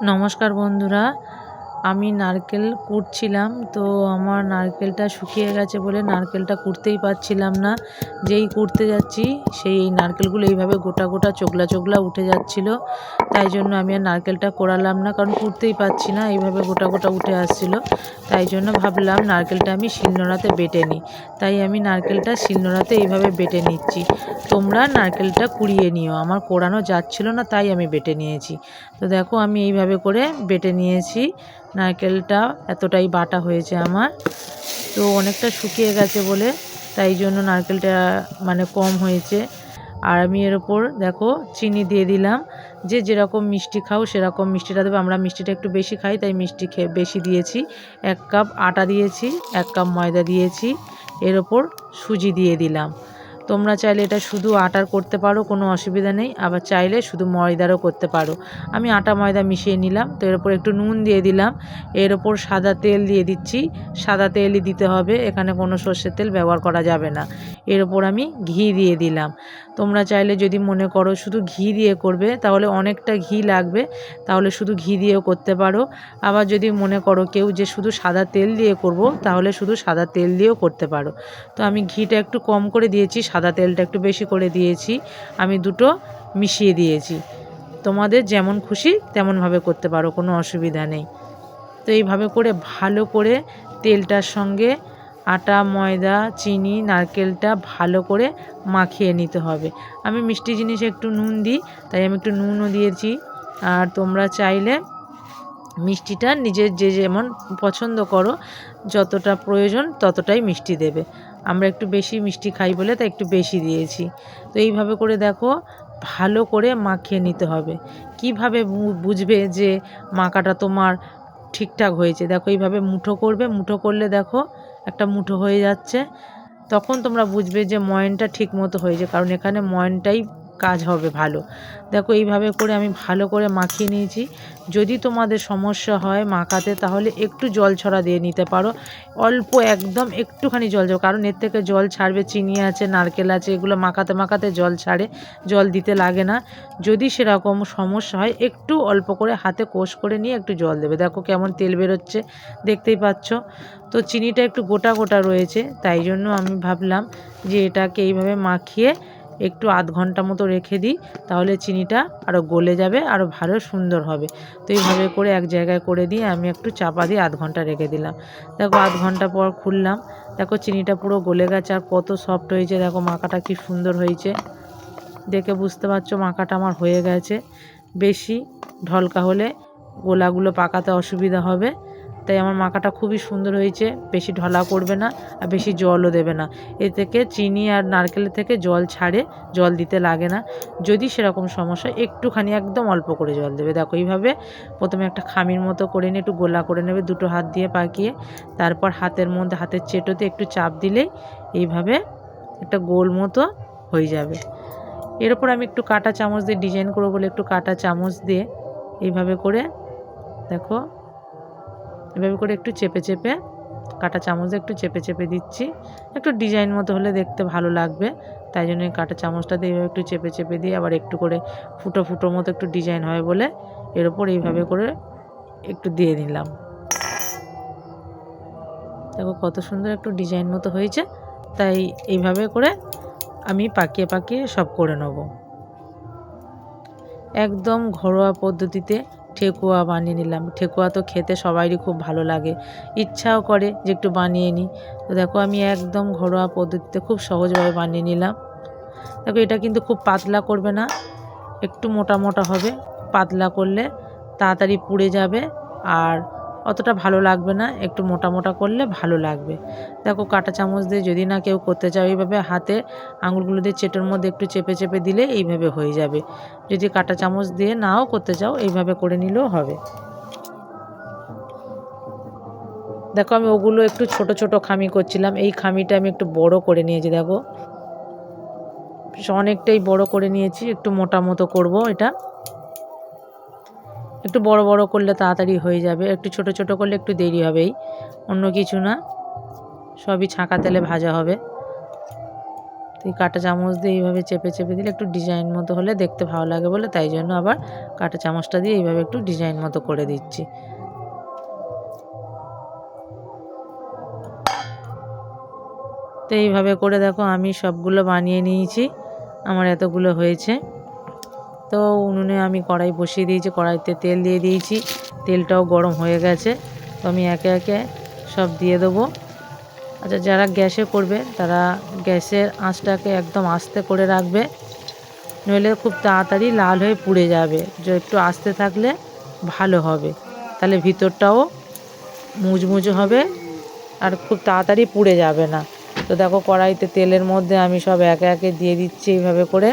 নমস্কার বন্ধুরা। আমি নারকেল কুটছিলাম, তো আমার নারকেলটা শুকিয়ে গেছে বলে নারকেলটা কুটতেই পারছিলাম না। যেই কুটতে যাচ্ছি, সেই নারকেলগুলো এইভাবে গোটা গোটা চোগলা চোগলা উঠে যাচ্ছিল। তাই জন্য আমি আর নারকেলটা কোড়ালাম না, কারণ কুটতেই পারছি না, এইভাবে গোটা গোটা উঠে আসছিল। তাই জন্য ভাবলাম নারকেলটা আমি শিলনোড়াতে বেটে নিই। তাই আমি নারকেলটা শিলনোড়াতে এইভাবে বেটে নিচ্ছি। তোমরা নারকেলটা কুড়িয়ে নিও, আমার কোড়ানো যাচ্ছিল না, তাই আমি বেটে নিয়েছি। তো দেখো, আমি এইভাবে করে বেটে নিয়েছি। নারকেলটা এতটাই বাটা হয়েছে আমার। তো অনেকটা শুকিয়ে গেছে বলে তাই জন্য নারকেলটা মানে কম হয়েছে। আর আমি এর ওপর দেখো চিনি দিয়ে দিলাম। যে যেরকম মিষ্টি খাও সেরকম মিষ্টিটা দেবে। আমরা মিষ্টিটা একটু বেশি খাই তাই মিষ্টি খেয়ে বেশি দিয়েছি। এক কাপ আটা দিয়েছি, এক কাপ ময়দা দিয়েছি। এর ওপর সুজি দিয়ে দিলাম। তোমরা চাইলে এটা শুধু আটার করতে পারো, কোনো অসুবিধা নেই। আবার চাইলে শুধু ময়দারও করতে পারো। আমি আটা ময়দা মিশিয়ে নিলাম, তো এর ওপর একটু নুন দিয়ে দিলাম। এর ওপর সাদা তেল দিয়ে দিচ্ছি। সাদা তেলই দিতে হবে, এখানে কোনো সর্ষের তেল ব্যবহার করা যাবে না। এর ওপর আমি ঘি দিয়ে দিলাম। তোমরা চাইলে যদি মনে করো শুধু ঘি দিয়ে করবে, তাহলে অনেকটা ঘি লাগবে, তাহলে শুধু ঘি দিয়েও করতে পারো। আবার যদি মনে করো কেউ যে শুধু সাদা তেল দিয়ে করব, তাহলে শুধু সাদা তেল দিয়েও করতে পারো। তো আমি ঘিটা একটু কম করে দিয়েছি, সাদা তেলটা একটু বেশি করে দিয়েছি। আমি দুটো মিশিয়ে দিয়েছি। তোমাদের যেমন খুশি তেমনভাবে করতে পারো, কোনো অসুবিধা নেই। তো এইভাবে করে ভালো করে তেলটার সঙ্গে আটা, ময়দা, চিনি, নারকেলটা ভালো করে মাখিয়ে নিতে হবে। আমি মিষ্টি জিনিসে একটু নুন দিই, তাই আমি একটু নুনও দিয়েছি। আর তোমরা চাইলে মিষ্টিটা নিজের যে যেমন পছন্দ করো, যতটা প্রয়োজন ততটাই মিষ্টি দেবে। আমরা একটু বেশি মিষ্টি খাই বলে তা একটু বেশি দিয়েছি। তো এইভাবে করে দেখো, ভালো করে মাখিয়ে নিতে হবে। কীভাবে বুঝবে যে মাখাটা তোমার ঠিকঠাক হয়েছে? দেখো এইভাবে মুঠো করবে, মুঠো করলে দেখো একটা মুঠো হয়ে যাচ্ছে। তখন তোমরা বুঝবে যে ময়নটা ঠিক মতো হয়েছে, কারণ এখানে ময়নটাই কাজ হবে ভালো। দেখো, এইভাবে করে আমি ভালো করে মাখিয়ে নিয়েছি। যদি তোমাদের সমস্যা হয় মাখাতে, তাহলে একটু জল ছড়া দিয়ে নিতে পারো। অল্প একদম একটুখানি জল যাও কারণ এর থেকে জল ছাড়বে, চিনি আছে, নারকেল আছে, এগুলো মাখাতে মাখাতে জল ছাড়ে, জল দিতে লাগে না। যদি সেরকম সমস্যা হয়, একটু অল্প করে হাতে কোষ করে নিয়ে একটু জল দেবে। দেখো কেমন তেল বেরোচ্ছে, দেখতেই পাচ্ছ। তো চিনিটা একটু গোটা গোটা রয়েছে, তাই জন্য আমি ভাবলাম যে এটাকে এইভাবে মাখিয়ে একটু আধ ঘণ্টা মতো রেখে দিই, তাহলে চিনিটা আরও গলে যাবে আরও ভালো সুন্দর হবে। তো এইভাবে করে এক জায়গায় করে দিয়ে আমি একটু চাপা দিয়ে আধ ঘণ্টা রেখে দিলাম। দেখো আধ ঘণ্টা পর খুললাম। দেখো চিনিটা পুরো গলে গেছে আর কত সফট হয়েছে। দেখো মাখাটা কি সুন্দর হয়েছে। দেখে বুঝতে পারছ মাখাটা আমার হয়ে গেছে। বেশি ঢলকা হলে গোলাগুলো পাকাতে অসুবিধা হবে। তাই আমার মাখাটা খুবই সুন্দর হয়েছে। বেশি ঢলা করবে না আর বেশি জলও দেবে না। এ থেকে চিনি আর নারকেলের থেকে জল ছাড়ে, জল দিতে লাগে না। যদি সেরকম সমস্যা একটুখানি একদম অল্প করে জল দেবে। দেখো, এইভাবে প্রথমে একটা খামির মতো করে নিয়ে একটু গোলা করে নেবে, দুটো হাত দিয়ে পাকিয়ে। তারপর হাতের মধ্যে, হাতের চেটোতে একটু চাপ দিলেই এইভাবে একটা গোল মতো হয়ে যাবে। এর ওপর আমি একটু কাটা চামচ দিয়ে ডিজাইন করব বলে একটু কাটা চামচ দিয়ে এইভাবে করে দেখো। এভাবে করে একটু চেপে চেপে, কাটা চামচ একটু চেপে চেপে দিচ্ছি। একটু ডিজাইন মতো হলে দেখতে ভালো লাগবে, তাই জন্য কাটা চামচটা দিয়ে এইভাবে একটু চেপে চেপে দিয়ে আবার একটু করে ফুটো ফুটো মতো একটু ডিজাইন হয় বলে এর ওপর এইভাবে করে একটু দিয়ে দিলাম। দেখো কত সুন্দর একটু ডিজাইন মতো হয়েছে, তাই এইভাবে করে আমি পাকিয়ে পাকিয়ে সব করে নেব। একদম ঘরোয়া পদ্ধতিতে ঠেকুয়া বানিয়ে নিলাম। ঠেকুয়া তো খেতে সবারই খুব ভালো লাগে। ইচ্ছাও করে যে একটু বানিয়ে নিই। তো দেখো, আমি একদম ঘরোয়া পদ্ধতিতে খুব সহজভাবে বানিয়ে নিলাম। দেখো, এটা কিন্তু খুব পাতলা করবে না। একটু মোটা মোটা হবে। পাতলা করলে তাড়াতাড়ি পুড়ে যাবে। আর অতটা ভালো লাগবে না, একটু মোটা মোটা করলে ভালো লাগবে। দেখো কাঁটা চামচ দিয়ে যদি না কেউ করতে চাও এইভাবে হাতে আঙুলগুলো দিয়ে চেটোর মধ্যে একটু চেপে চেপে দিলে এইভাবে হয়ে যাবে। যদি কাঁটা চামচ দিয়ে নাও করতে চাও এইভাবে করে নিলেও হবে। দেখো আমি ওগুলো একটু ছোট ছোট খামি করছিলাম, এই খামিটা আমি একটু বড় করে নিয়েছি, দেখো। অনেকটাই বড় করে নিয়েছি, একটু মোটা মতো করব এটা। একটু বড় বড় করলে তাড়াতাড়ি হয়ে যাবে, একটু ছোট ছোট করলে একটু দেরি হবেই। অন্য কিছু না, সবই ছাঁকা তেলে ভাজা হবে। তুই কাঁটা চামচ দিয়ে এইভাবে চেপে চেপে দিলে একটু ডিজাইন মতো হলে দেখতে ভালো লাগে বলে, তাই জন্য আবার কাঁটা চামচটা দিয়ে এইভাবে একটু ডিজাইন মতো করে দিচ্ছি। তো এইভাবে করে দেখো, আমি সবগুলো বানিয়ে নিয়েছি, আমার এতগুলো হয়েছে। তো উনুনে আমি কড়াই বসিয়ে দিয়েছি, কড়াইতে তেল দিয়ে দিয়েছি। তেলটাও গরম হয়ে গেছে, তো আমি একে একে সব দিয়ে দেবো। আচ্ছা যারা গ্যাসে করবে, তারা গ্যাসের আঁচটাকে একদম আস্তে করে রাখবে, নইলে খুব তাড়াতাড়ি লাল হয়ে পুড়ে যাবে। যে, একটু আস্তে থাকলে ভালো হবে। তাহলে ভিতরটাও মুচমুচে হবে আর খুব তাড়াতাড়ি পুড়ে যাবে না। তো দেখো, কড়াইতে তেলের মধ্যে আমি সব একে একে দিয়ে দিচ্ছি এইভাবে করে।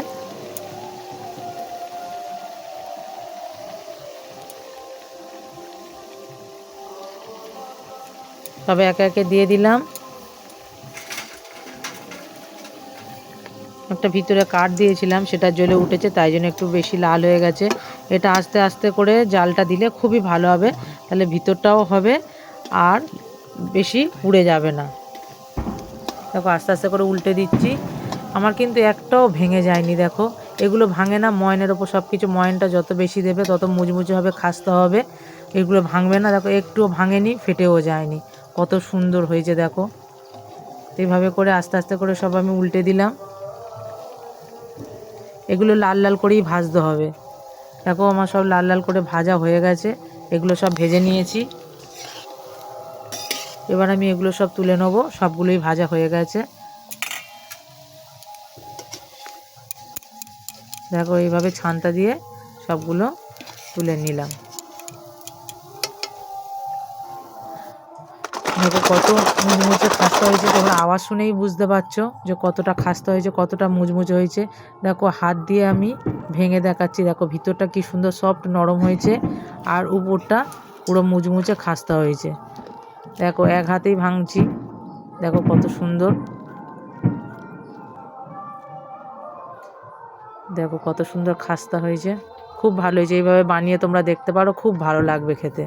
সব একে একে দিয়ে দিলাম। একটা ভিতরে কাঠ দিয়েছিলাম, সেটা জ্বলে উঠেছে, তাই জন্য একটু বেশি লাল হয়ে গেছে। এটা আস্তে আস্তে করে জালটা দিলে খুবই ভালো হবে, তাহলে ভিতরটাও হবে আর বেশি পুড়ে যাবে না। দেখো, আস্তে আস্তে করে উল্টে দিচ্ছি। আমার কিন্তু একটাও ভেঙে যায়নি, দেখো। এগুলো ভাঙে না, ময়নের ওপর সব কিছু ময়নটা যত বেশি দেবে, তত মুচমুচে হবে, খাস্তে হবে। এগুলো ভাঙবে না, দেখো, একটুও ভাঙেনি, ফেটেও যায়নি। কত সুন্দর হয়েছে, দেখো। এইভাবে করে আস্তে আস্তে করে সব আমি উল্টে দিলাম। এগুলো লাল লাল করেই ভাজতে হবে। দেখো, আমার সব লাল লাল করে ভাজা হয়ে গেছে। এগুলো সব ভেজে নিয়েছি। এবার আমি এগুলো সব তুলে নেব। সবগুলোই ভাজা হয়ে গেছে। দেখো, এইভাবে ছানটা দিয়ে সবগুলো তুলে নিলাম। দেখো কত মুচমুচে খাস্তা হয়েছে, তোমরা আওয়াজ শুনেই বুঝতে পারছ যে কতটা খাস্তা হয়েছে, কতটা মুচমুচে হয়েছে। দেখো হাত দিয়ে আমি ভেঙে দেখাচ্ছি, দেখো ভিতরটা কি সুন্দর সফট নরম হয়েছে আর উপরটা পুরো মুচমুচে খাস্তা হয়েছে। দেখো এক হাতেই ভাঙছি, দেখো কত সুন্দর। দেখো কত সুন্দর খাস্তা হয়েছে, খুব ভালো হয়েছে, এইভাবে বানিয়ে তোমরা দেখতে পারো, খুব ভালো লাগবে খেতে।